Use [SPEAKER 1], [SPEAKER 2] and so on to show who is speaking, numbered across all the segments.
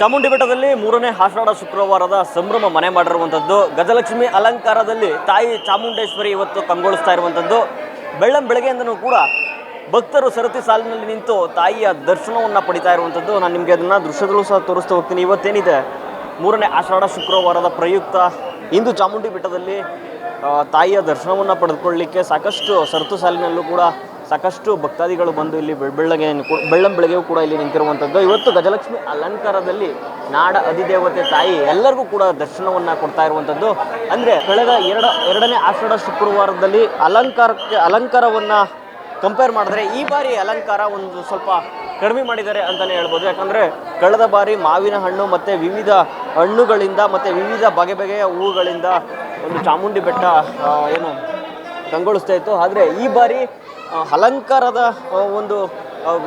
[SPEAKER 1] ಚಾಮುಂಡಿ ಬೆಟ್ಟದಲ್ಲಿ ಮೂರನೇ ಆಷಾಢ ಶುಕ್ರವಾರದ ಸಂಭ್ರಮ ಮನೆ ಮಾಡಿರುವಂಥದ್ದು. ಗಜಲಕ್ಷ್ಮಿ ಅಲಂಕಾರದಲ್ಲಿ ತಾಯಿ ಚಾಮುಂಡೇಶ್ವರಿ ಇವತ್ತು ಕಂಗೊಳಿಸ್ತಾ ಇರುವಂಥದ್ದು. ಬೆಳ್ಳಂ ಬೆಳಗ್ಗೆಯಿಂದನೂ ಕೂಡ ಭಕ್ತರು ಸರತಿ ಸಾಲಿನಲ್ಲಿ ನಿಂತು ತಾಯಿಯ ದರ್ಶನವನ್ನು ಪಡಿತಾ ಇರುವಂಥದ್ದು. ನಾನು ನಿಮಗೆ ಅದನ್ನು ದೃಶ್ಯದಲ್ಲೂ ಸಹ ತೋರಿಸ್ತಾ ಹೋಗ್ತೀನಿ. ಇವತ್ತೇನಿದೆ? ಮೂರನೇ ಆಷಾಢ ಶುಕ್ರವಾರದ ಪ್ರಯುಕ್ತ. ಇಂದು ಚಾಮುಂಡಿ ಬೆಟ್ಟದಲ್ಲಿ ತಾಯಿಯ ದರ್ಶನವನ್ನು ಪಡೆದುಕೊಳ್ಳಲಿಕ್ಕೆ ಸಾಕಷ್ಟು ಸರತು ಸಾಲಿನಲ್ಲೂ ಕೂಡ ಸಾಕಷ್ಟು ಭಕ್ತಾದಿಗಳು ಬಂದು ಇಲ್ಲಿ ಬೆಳ್- ಬೆಳ್ಳಗೆ ಬೆಳ್ಳಂ ಬೆಳಗ್ಗೆಯೂ ಕೂಡ ಇಲ್ಲಿ ನಿಂತಿರುವಂಥದ್ದು. ಇವತ್ತು ಗಜಲಕ್ಷ್ಮಿ ಅಲಂಕಾರದಲ್ಲಿ ನಾಡ ಅಧಿದೇವತೆ ತಾಯಿ ಎಲ್ಲರಿಗೂ ಕೂಡ ದರ್ಶನವನ್ನು ಕೊಡ್ತಾ ಇರುವಂಥದ್ದು. ಅಂದರೆ ಕಳೆದ ಎರಡ, ಎರಡನೇ ಆಷಾಢ ಶುಕ್ರವಾರದಲ್ಲಿ ಅಲಂಕಾರಕ್ಕೆ ಅಲಂಕಾರವನ್ನು ಕಂಪೇರ್ ಮಾಡಿದ್ರೆ ಈ ಬಾರಿ ಅಲಂಕಾರ ಒಂದು ಸ್ವಲ್ಪ ಕಡಿಮೆ ಮಾಡಿದ್ದಾರೆ ಅಂತಲೇ ಹೇಳ್ಬೋದು. ಯಾಕಂದರೆ ಕಳೆದ ಬಾರಿ ಮಾವಿನ ಹಣ್ಣು ಮತ್ತು ವಿವಿಧ ಹಣ್ಣುಗಳಿಂದ ಮತ್ತು ವಿವಿಧ ಬಗೆ ಬಗೆಯ ಹೂವುಗಳಿಂದ ಒಂದು ಚಾಮುಂಡಿ ಬೆಟ್ಟ ಏನು ಕಂಗೊಳಿಸ್ತಾ ಇತ್ತು. ಆದರೆ ಈ ಬಾರಿ ಅಲಂಕಾರದ ಒಂದು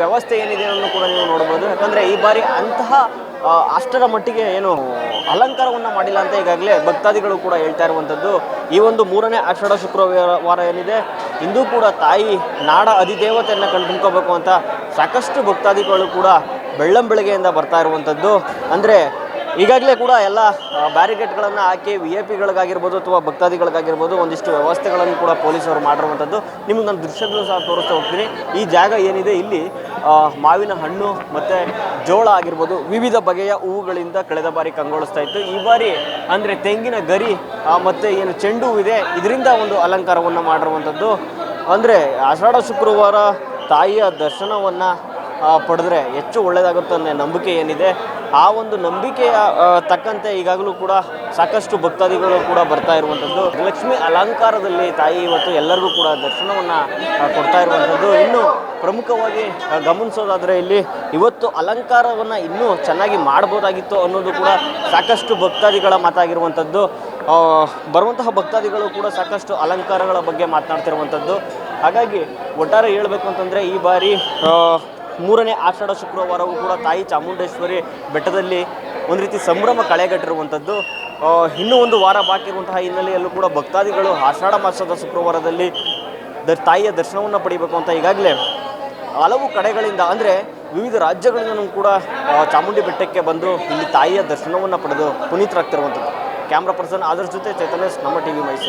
[SPEAKER 1] ವ್ಯವಸ್ಥೆ ಏನಿದೆ ಅನ್ನೋದು ಕೂಡ ನೀವು ನೋಡ್ಬೋದು. ಯಾಕಂದರೆ ಈ ಬಾರಿ ಅಂತಹ ಅಷ್ಟರ ಮಟ್ಟಿಗೆ ಏನು ಅಲಂಕಾರವನ್ನು ಮಾಡಿಲ್ಲ ಅಂತ ಈಗಾಗಲೇ ಭಕ್ತಾದಿಗಳು ಕೂಡ ಹೇಳ್ತಾ ಇರುವಂಥದ್ದು. ಈ ಒಂದು ಮೂರನೇ ಆಷಾಢ ಶುಕ್ರವಾರ ವಾರ ಏನಿದೆ, ಇಂದೂ ಕೂಡ ತಾಯಿ ನಾಡ ಅಧಿದೇವತೆಯನ್ನು ಕಂಡುಕೋಬೇಕು ಅಂತ ಸಾಕಷ್ಟು ಭಕ್ತಾದಿಗಳು ಕೂಡ ಬೆಳ್ಳಂ ಬೆಳಗ್ಗೆಯಿಂದ ಬರ್ತಾ ಇರುವಂಥದ್ದು. ಅಂದರೆ ಈಗಾಗಲೇ ಕೂಡ ಎಲ್ಲ ಬ್ಯಾರಿಗೇಟ್ಗಳನ್ನು ಹಾಕಿ ವಿ ಎ ಪಿಗಳಿಗಾಗಿರ್ಬೋದು ಅಥವಾ ಭಕ್ತಾದಿಗಳಿಗಾಗಿರ್ಬೋದು ಒಂದಿಷ್ಟು ವ್ಯವಸ್ಥೆಗಳನ್ನು ಕೂಡ ಪೊಲೀಸರು ಮಾಡಿರುವಂಥದ್ದು. ನಿಮಗೆ ನಾನು ದೃಶ್ಯದಲ್ಲೂ ಸಹ ತೋರಿಸ್ತಾ ಹೋಗ್ತೀನಿ. ಈ ಜಾಗ ಏನಿದೆ ಇಲ್ಲಿ ಮಾವಿನ ಹಣ್ಣು ಮತ್ತು ಜೋಳ ಆಗಿರ್ಬೋದು, ವಿವಿಧ ಬಗೆಯ ಹೂವುಗಳಿಂದ ಕಳೆದ ಬಾರಿ ಕಂಗೊಳಿಸ್ತಾ ಇತ್ತು. ಈ ಬಾರಿ ಅಂದರೆ ತೆಂಗಿನ ಗರಿ ಮತ್ತು ಏನು ಚೆಂಡು ಇದೆ, ಇದರಿಂದ ಒಂದು ಅಲಂಕಾರವನ್ನು ಮಾಡಿರುವಂಥದ್ದು. ಅಂದರೆ ಆಷಾಢ ಶುಕ್ರವಾರ ತಾಯಿಯ ದರ್ಶನವನ್ನು ಪಡೆದ್ರೆ ಹೆಚ್ಚು ಒಳ್ಳೆಯದಾಗುತ್ತೆ ಅನ್ನೋ ನಂಬಿಕೆ ಏನಿದೆ. ಆ ಒಂದು ನಂಬಿಕೆಯ ತಕ್ಕಂತೆ ಈಗಾಗಲೂ ಕೂಡ ಸಾಕಷ್ಟು ಭಕ್ತಾದಿಗಳು ಕೂಡ ಬರ್ತಾ ಇರುವಂಥದ್ದು. ಲಕ್ಷ್ಮಿ ಅಲಂಕಾರದಲ್ಲಿ ತಾಯಿ ಇವತ್ತು ಎಲ್ಲರಿಗೂ ಕೂಡ ದರ್ಶನವನ್ನು ಕೊಡ್ತಾ ಇರುವಂಥದ್ದು. ಇನ್ನು ಪ್ರಮುಖವಾಗಿ ಗಮನಿಸೋದಾದರೆ ಇಲ್ಲಿ ಇವತ್ತು ಅಲಂಕಾರವನ್ನು ಇನ್ನೂ ಚೆನ್ನಾಗಿ ಮಾಡ್ಬೋದಾಗಿತ್ತು ಅನ್ನೋದು ಕೂಡ ಸಾಕಷ್ಟು ಭಕ್ತಾದಿಗಳ ಮಾತಾಗಿರುವಂಥದ್ದು. ಬರುವಂತಹ ಭಕ್ತಾದಿಗಳು ಕೂಡ ಸಾಕಷ್ಟು ಅಲಂಕಾರಗಳ ಬಗ್ಗೆ ಮಾತನಾಡ್ತಿರುವಂಥದ್ದು. ಹಾಗಾಗಿ ಒಟ್ಟಾರೆ ಹೇಳಬೇಕು ಅಂತಂದರೆ ಈ ಬಾರಿ ಮೂರನೇ ಆಷಾಢ ಶುಕ್ರವಾರವೂ ಕೂಡ ತಾಯಿ ಚಾಮುಂಡೇಶ್ವರಿ ಬೆಟ್ಟದಲ್ಲಿ ಒಂದು ರೀತಿ ಸಂಭ್ರಮ ಕಳೆಗಟ್ಟಿರುವಂಥದ್ದು. ಇನ್ನೂ ಒಂದು ವಾರ ಬಾಕಿ ಇರುವಂತಹ ಹಿನ್ನೆಲೆಯಲ್ಲೂ ಕೂಡ ಭಕ್ತಾದಿಗಳು ಆಷಾಢ ಮಾಸದ ಶುಕ್ರವಾರದಲ್ಲಿ ದ, ತಾಯಿಯ ದರ್ಶನವನ್ನು ಪಡಿಬೇಕು ಅಂತ ಈಗಾಗಲೇ ಹಲವು ಕಡೆಗಳಿಂದ ಅಂದರೆ ವಿವಿಧ ರಾಜ್ಯಗಳಿಂದಲೂ ಕೂಡ ಚಾಮುಂಡಿ ಬೆಟ್ಟಕ್ಕೆ ಬಂದು ಇಲ್ಲಿ ತಾಯಿಯ ದರ್ಶನವನ್ನು ಪಡೆದು ಪುನೀತರಾಗ್ತಿರುವಂಥದ್ದು. ಕ್ಯಾಮ್ರಾ ಪರ್ಸನ್ ಅದರ ಜೊತೆ ಚೈತನ್ಯ ನಮ್ಮ ಟಿ ವಿ ಮೈಸೂರು.